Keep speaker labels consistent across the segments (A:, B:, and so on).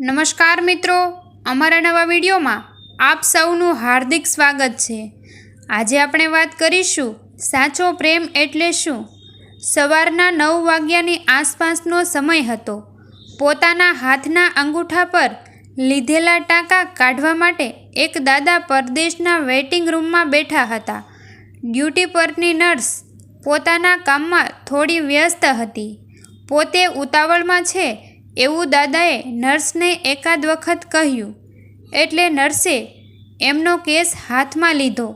A: નમસ્કાર મિત્રો. અમારા નવા વિડીયોમાં આપ સૌનું હાર્દિક સ્વાગત છે. આજે આપણે વાત કરીશું સાચો પ્રેમ એટલે શું? સવારના નવ વાગ્યાની આસપાસનો સમય હતો. પોતાના હાથના અંગૂઠા પર લીધેલા ટાંકા કાઢવા માટે એક દાદા પરદેશના વેઇટિંગ રૂમમાં બેઠા હતા. ડ્યુટી પરની નર્સ પોતાના કામમાં થોડી વ્યસ્ત હતી. પોતે ઉતાવળમાં છે એવું દાદાએ નર્સને એકાદ વખત કહ્યું, એટલે નર્સે, એમનો કેસ હાથમાં લીધો.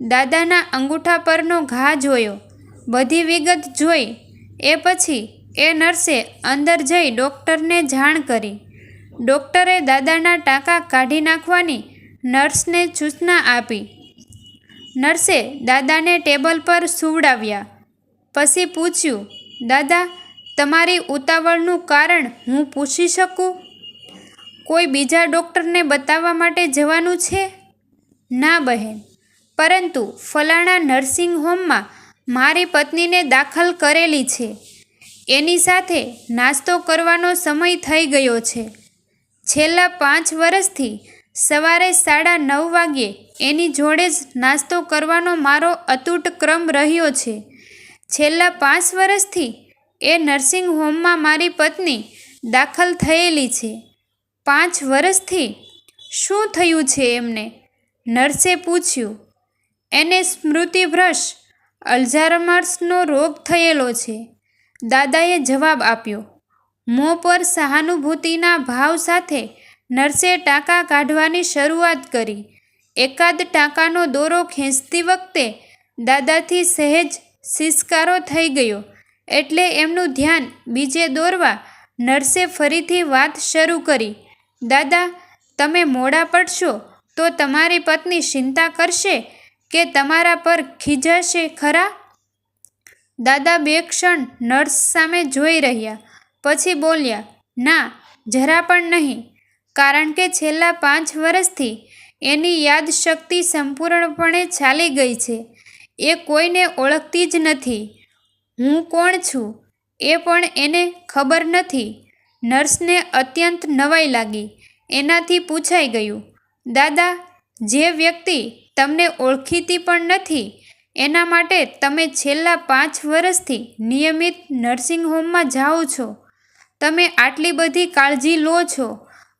A: દાદાના અંગૂઠા પરનો ઘા જોયો, બધી વિગત જોઈ, એ પછી એ નર્સે અંદર જઈ ડૉક્ટરને જાણ કરી. ડૉક્ટરે દાદાના ટાંકા કાઢી નાખવાની નર્સને સૂચના આપી. નર્સે દાદાને ટેબલ પર સુવડાવ્યા. પછી પૂછ્યું, દાદા તમારી ઉતાવળનું કારણ હું પૂછી શકું? કોઈ બીજા ડૉક્ટરને બતાવવા માટે જવાનું છે? ના બહેન. પરંતુ ફલાણા નર્સિંગ હોમમાં મારી પત્નીને દાખલ કરેલી છે. એની સાથે નાસ્તો કરવાનો સમય થઈ ગયો છે. છેલ્લા પાંચ વર્ષથી સવારે સાડા નવ વાગ્યે એની જોડે જ નાસ્તો કરવાનો મારો અતૂટ ક્રમ રહ્યો છે. છેલ્લા પાંચ વર્ષથી એ નર્સિંગ હોમમાં મારી પત્ની દાખલ થયેલી છે. પાંચ વર્ષથી શું થયું છે એમને? નર્સે પૂછ્યું, એને સ્મૃતિભ્રશ અલ્ઝારમર્સનો રોગ થયેલો છે. દાદાએ જવાબ આપ્યો, મોં પર સહાનુભૂતિના ભાવ સાથે નર્સે ટાંકા કાઢવાની શરૂઆત કરી. એકાદ ટાંકાનો દોરો ખેંચતી વખતે દાદાથી સહેજ સિસકારો થઈ ગયો. એટલે એમનું ધ્યાન બીજે દોરવા નર્સે ફરીથી વાત શરૂ કરી. દાદા, તમે મોડા પડશો તો તમારી પત્ની ચિંતા કરશે કે તમારા પર ખીજાશે ખરા? દાદા બે ક્ષણ નર્સ સામે જોઈ રહ્યા, પછી બોલ્યા, ના, જરા પણ નહીં. કારણ કે છેલ્લા પાંચ વર્ષથી એની યાદશક્તિ સંપૂર્ણપણે ચાલી ગઈ છે. એ કોઈને ઓળખતી જ નથી. હું કોણ છું? એ પણ એને ખબર નથી. નર્સને અત્યંત નવાઈ લાગી. એનાથી પૂછાઈ ગયું, દાદા, જે વ્યક્તિ તમને ઓળખીતી પણ નથી, એના માટે તમે છેલ્લા પાંચ વર્ષથી નિયમિત નર્સિંગ હોમમાં જાઓ છો. તમે આટલી બધી કાળજી લો છો,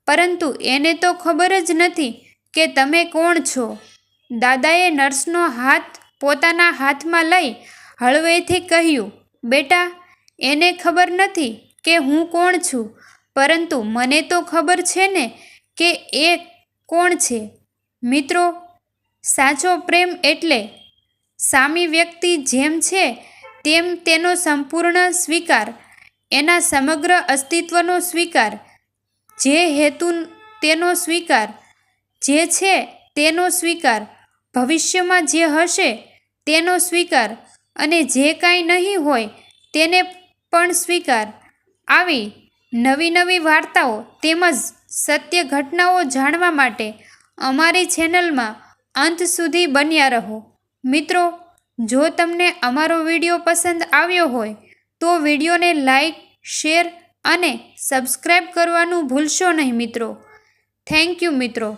A: પરંતુ એને તો ખબર જ નથી કે તમે કોણ છો. દાદાએ નર્સનો હાથ પોતાના હાથમાં લઈ હળવેથી કહ્યું, બેટા, એને ખબર નથી કે હું કોણ છું, પરંતુ મને તો ખબર છે ને કે એ કોણ છે. મિત્રો, સાચો પ્રેમ એટલે સામી વ્યક્તિ જેમ છે, તેમ તેનો સંપૂર્ણ સ્વીકાર, એના સમગ્ર અસ્તિત્વનો સ્વીકાર, જે હેતુ તેનો સ્વીકાર, જે છે તેનો સ્વીકાર, ભવિષ્યમાં જે હશે તેનો સ્વીકાર અને જે કાંઈ નહીં હોય તેને પણ સ્વીકાર. આવી નવી નવી વાર્તાઓ તેમજ સત્ય ઘટનાઓ જાણવા માટે અમારી ચેનલમાં અંત સુધી બન્યા રહો. મિત્રો, જો તમને અમારો વીડિયો પસંદ આવ્યો હોય, તો વિડીયોને લાઈક, શેર અને સબસ્ક્રાઈબ કરવાનું ભૂલશો નહીં મિત્રો. થેન્ક યુ મિત્રો.